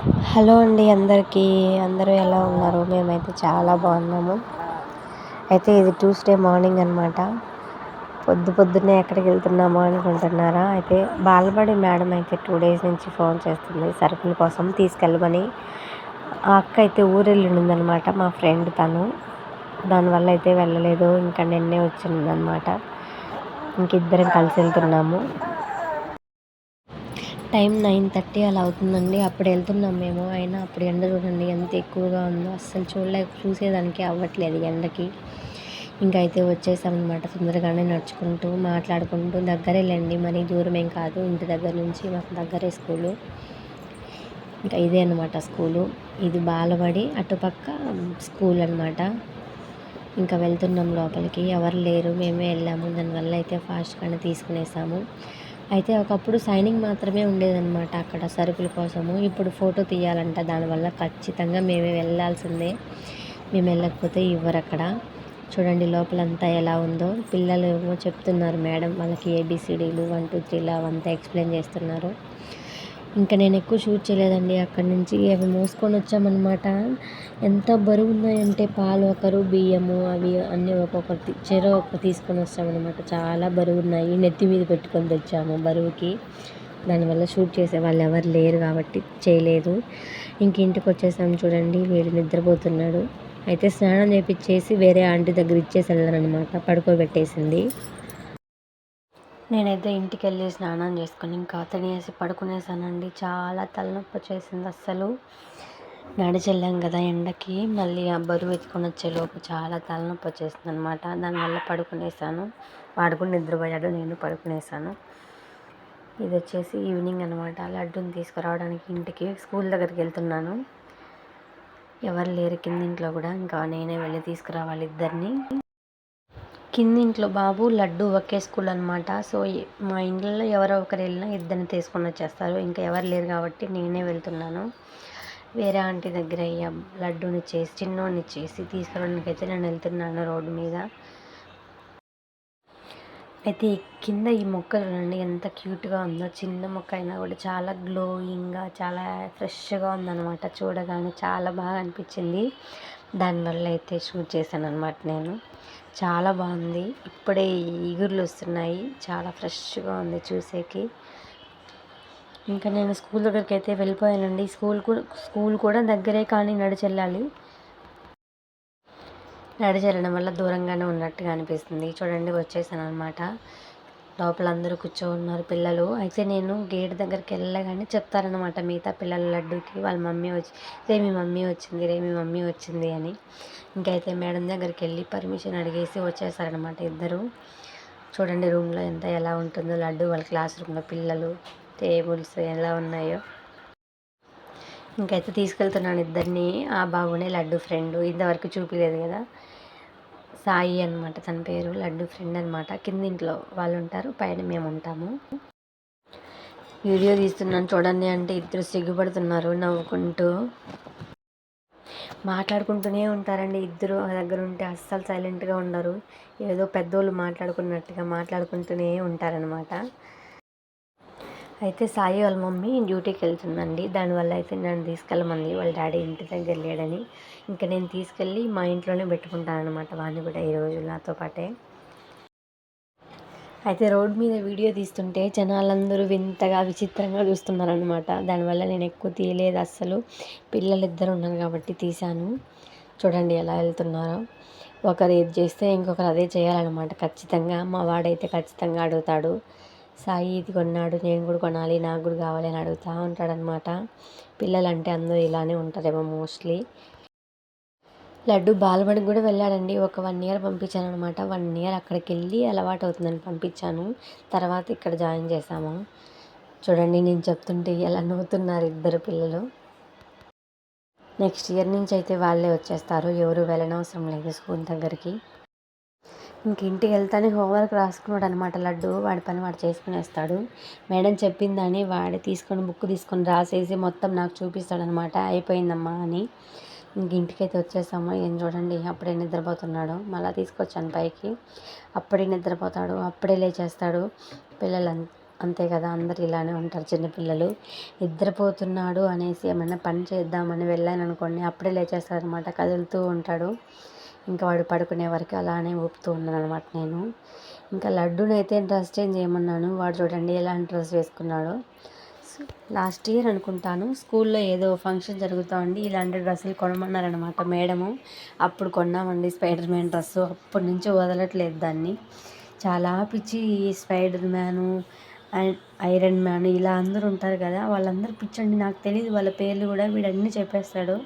Hello అండి అందరికీ. అందరూ ఎలా ఉన్నారు? మేమైతే చాలా బాగున్నాము. అయితే ఇది ట్యూస్డే మార్నింగ్ అనమాట పొద్దు పొద్దున్నే ఎక్కడికి వెళ్తున్నామో అనుకుంటున్నారా? అయితే బాలబడి మేడం అయితే టూ డేస్ నుంచి ఫోన్ చేస్తుంది. సరుకుల కోసం తీసుకెళ్ళమని. ఆ అక్క అయితే ఊరెళ్ళిందనమాట మా ఫ్రెండ్ తను. దానివల్ల అయితే వెళ్ళలేదు. ఇంకా నిన్నే వచ్చిందనమాట ఇంక ఇద్దరం కలిసి వెళ్తున్నాము. టైం నైన్ థర్టీ అలా అవుతుందండి. అప్పుడు వెళ్తున్నాం మేము. అయినా అప్పుడు ఎండ చూడండి ఎంత ఎక్కువగా ఉందో. అస్సలు చూడలేక చూసేదానికి అవ్వట్లేదు ఎండకి. ఇంకా అయితే వచ్చేసామన్నమాట తొందరగానే నడుచుకుంటూ మాట్లాడుకుంటూ. దగ్గరే లేండి మరీ దూరం ఏం కాదు. ఇంటి దగ్గర నుంచి మాకు దగ్గరే స్కూలు. ఇంకా ఇదే అనమాట స్కూలు. ఇది బాలబడి అటుపక్క స్కూల్ అనమాట ఇంకా వెళ్తున్నాం లోపలికి. ఎవరు లేరు మేమే వెళ్ళాము. దానివల్ల అయితే ఫాస్ట్గానే తీసుకునేసాము. అయితే ఒకప్పుడు సైనింగ్ మాత్రమే ఉండేదన్నమాట అక్కడ సరుకుల కోసము. ఇప్పుడు ఫోటో తీయాలంట దానివల్ల ఖచ్చితంగా మేమే వెళ్ళాల్సిందే. మేము వెళ్ళకపోతే ఇవ్వరు అక్కడ. చూడండి లోపలంతా ఎలా ఉందో. పిల్లలు ఏమో చెప్తున్నారు మేడం వాళ్ళకి ఏబిసిడీలు వన్ టూ త్రీలు అవంతా ఎక్స్ప్లెయిన్ చేస్తున్నారు. ఇంకా నేను ఎక్కువ షూట్ చేయలేదండి అక్కడి నుంచి. అవి మోసుకొని వచ్చామన్నమాట. ఎంత బరువు ఉన్నాయంటే పాలు ఒకరు బియ్యము అవి అన్నీ ఒక్కొక్కటి చెరో ఒక్క తీసుకొని వచ్చామన్నమాట. చాలా బరువు ఉన్నాయి నెత్తి మీద పెట్టుకొని తెచ్చాము బరువుకి. దానివల్ల షూట్ చేసే వాళ్ళు ఎవరు లేరు కాబట్టి చేయలేదు. ఇంక ఇంటికి వచ్చేసాము చూడండి. వీడు నిద్రపోతున్నాడు. అయితే స్నానం చేపించేసి వేరే ఆంటీ దగ్గర ఇచ్చేసి వెళ్ళారనమాట పడుకోబెట్టేసింది. నేనైతే ఇంటికి వెళ్ళి స్నానం చేసుకొని ఇంకా తినేసి పడుకునేసానండి. చాలా తలనొప్పి వచ్చేసింది అస్సలు. నడిచెళ్ళాం కదా ఎండకి మళ్ళీ ఆ బరువు ఎత్తుకొని వచ్చేలోపు చాలా తలనొప్పి వచ్చేసింది అనమాట దానివల్ల పడుకునేసాను. వాడు కూడా నిద్రపోయాడు నేను పడుకునేసాను. ఇది వచ్చేసి ఈవినింగ్ అనమాట. లడ్డూని తీసుకురావడానికి ఇంటికి స్కూల్ దగ్గరికి వెళ్తున్నాను. ఎవరు లేరు కింద ఇంట్లో కూడా. ఇంకా నేనే వెళ్ళి తీసుకురావాలి ఇద్దరిని. కిందింట్లో బాబు లడ్డు ఒకే స్కూల్ అనమాట సో మా ఇంట్లో ఎవరో ఒకరు వెళ్ళినా ఇద్దరిని తీసుకొని వచ్చేస్తారు. ఇంకా ఎవరు లేరు కాబట్టి నేనే వెళ్తున్నాను. వేరే ఆంటీ దగ్గర అయ్యా లడ్డూని చేసి చిన్నోడిని చేసి తీసుకురావడానికి అయితే నేను వెళ్తున్నాను రోడ్డు మీద. అయితే కింద ఈ మొక్క చూడండి ఎంత క్యూట్గా ఉందో. చిన్న మొక్క అయినా కూడా చాలా గ్లోయింగ్గా చాలా ఫ్రెష్గా ఉందన్నమాట. చూడగానే చాలా బాగా అనిపించింది. దానివల్ల అయితే షూట్ చేశాను అనమాట నేను. చాలా బాగుంది. ఇప్పుడే ఈగుర్లు వస్తున్నాయి. చాలా ఫ్రెష్గా ఉంది చూసేకి. ఇంకా నేను స్కూల్ దగ్గరికి అయితే వెళ్ళిపోయానండి. స్కూల్ కూడా స్కూల్ కూడా దగ్గరే కానీ నడిచెళ్ళాలి. నడిచెళ్ళడం వల్ల దూరంగానే ఉన్నట్టుగా అనిపిస్తుంది. చూడండి వచ్చేసాను అనమాట లోపల అందరూ కూర్చో ఉన్నారు పిల్లలు. అయితే నేను గేట్ దగ్గరికి వెళ్ళగానే చెప్తారనమాట మిగతా పిల్లల లడ్డూకి వాళ్ళ మమ్మీ వచ్చి రే మీ మమ్మీ వచ్చింది రే మీ మమ్మీ వచ్చింది అని. ఇంకైతే మేడం దగ్గరికి వెళ్ళి పర్మిషన్ అడిగేసి వచ్చేసారనమాట ఇద్దరు. చూడండి రూమ్లో ఎంత ఎలా ఉంటుందో లడ్డు వాళ్ళ క్లాస్ రూమ్లో పిల్లలు టేబుల్స్ ఎలా ఉన్నాయో. ఇంకైతే తీసుకెళ్తున్నాను ఇద్దరిని. ఆ బాబునే లడ్డు ఫ్రెండ్ ఇంతవరకు చూపించలేదు కదా. సాయి అనమాట తన పేరు లడ్డు ఫ్రెండ్ అనమాట కింద ఇంట్లో వాళ్ళు ఉంటారు పైన మేము ఉంటాము వీడియో తీస్తున్నాను చూడండి అంటే ఇద్దరు సిగ్గుపడుతున్నారు నవ్వుకుంటూ. మాట్లాడుకుంటూనే ఉంటారండి ఇద్దరు. దగ్గర ఉంటే అస్సలు సైలెంట్గా ఉండరు. ఏదో పెద్దోళ్ళు మాట్లాడుకున్నట్టుగా మాట్లాడుకుంటూనే ఉంటారనమాట అయితే సాయి వాళ్ళ మమ్మీ డ్యూటీకి వెళ్తుందండి. దానివల్ల అయితే నన్ను తీసుకెళ్ళమంది. వాళ్ళ డాడీ ఇంటి దగ్గర లేడని. ఇంకా నేను తీసుకెళ్ళి మా ఇంట్లోనే పెట్టుకుంటాను అనమాట వాడిని కూడా ఈరోజు నాతో పాటే. అయితే రోడ్ మీద వీడియో తీస్తుంటే జనాలందరూ వింతగా విచిత్రంగా చూస్తున్నారనమాట దానివల్ల నేను ఎక్కువ తీయలేదు అస్సలు. పిల్లలు ఇద్దరు ఉన్నారు కాబట్టి తీశాను. చూడండి ఎలా వెళ్తున్నారో. ఒకరు ఏది చేస్తే ఇంకొకరు అదే చేయాలన్నమాట ఖచ్చితంగా. మా వాడైతే ఖచ్చితంగా అడుగుతాడు. సాయి ఇది కొన్నాడు నేను కూడా కొనాలి నాకు కూడా కావాలి అని అడుగుతూ ఉంటాడనమాట పిల్లలంటే అందరూ ఇలానే ఉంటారేమో మోస్ట్లీ. లడ్డు బాలబడికి కూడా వెళ్ళాడండి ఒక వన్ ఇయర్ పంపించాను అనమాట వన్ ఇయర్ అక్కడికి వెళ్ళి అలవాటు అవుతుందని పంపించాను తర్వాత ఇక్కడ జాయిన్ చేశాము. చూడండి నేను చెప్తుంటే ఎలా నవ్వుతున్నారు ఇద్దరు పిల్లలు. నెక్స్ట్ ఇయర్ నుంచి అయితే వాళ్ళే వచ్చేస్తారు ఎవరు వెళ్ళనవసరం లేదు స్కూల్ దగ్గరికి. ఇంటికి వెళ్తానే హోంవర్క్ రాసుకున్నాడు అనమాట లడ్డు. వాడి పని వాడు చేసుకునేస్తాడు. మేడం చెప్పిందని వాడి తీసుకొని బుక్ తీసుకొని రాసేసి మొత్తం నాకు చూపిస్తాడనమాట. అయిపోయిందమ్మా అని. ఇంక ఇంటికైతే వచ్చేసాము. ఏం చూడండి అప్పుడే నిద్రపోతున్నాడు. మళ్ళీ తీసుకొచ్చాను పైకి. అప్పుడే నిద్రపోతాడు. అప్పుడే లేచేస్తాడు. పిల్లలు అంతే కదా అందరు ఇలానే ఉంటారు చిన్నపిల్లలు. నిద్రపోతున్నాడు అనేసి ఏమైనా పని చేద్దామని వెళ్ళాను అనుకోండి అప్పుడే లేచేస్తాడు అనమాట కదులుతూ ఉంటాడు. ఇంకా వాడు పడుకునే వరకు అలానే ఊపుతూ ఉన్నాను అనమాట నేను. ఇంకా లడ్డూనైతే డ్రెస్ చేంజ్ చేయమన్నాను. వాడు చూడండి ఎలాంటి డ్రెస్ వేసుకున్నాడో. లాస్ట్ ఇయర్ అనుకుంటాను స్కూల్లో ఏదో ఫంక్షన్ జరుగుతూ ఉండి ఇలాంటి డ్రెస్సులు కొనమన్నారనమాట మేడము. అప్పుడు కొన్నామండి స్పైడర్ మ్యాన్ డ్రెస్సు. అప్పటి నుంచి వదలట్లేదు దాన్ని. చాలా పిచ్చి spider man and iron man ఇలా అందరూ ఉంటారు కదా వాళ్ళందరూ పిచ్చండి నాకు తెలియదు వాళ్ళ పేర్లు కూడా వీడన్నీ చెప్పేస్తాడు.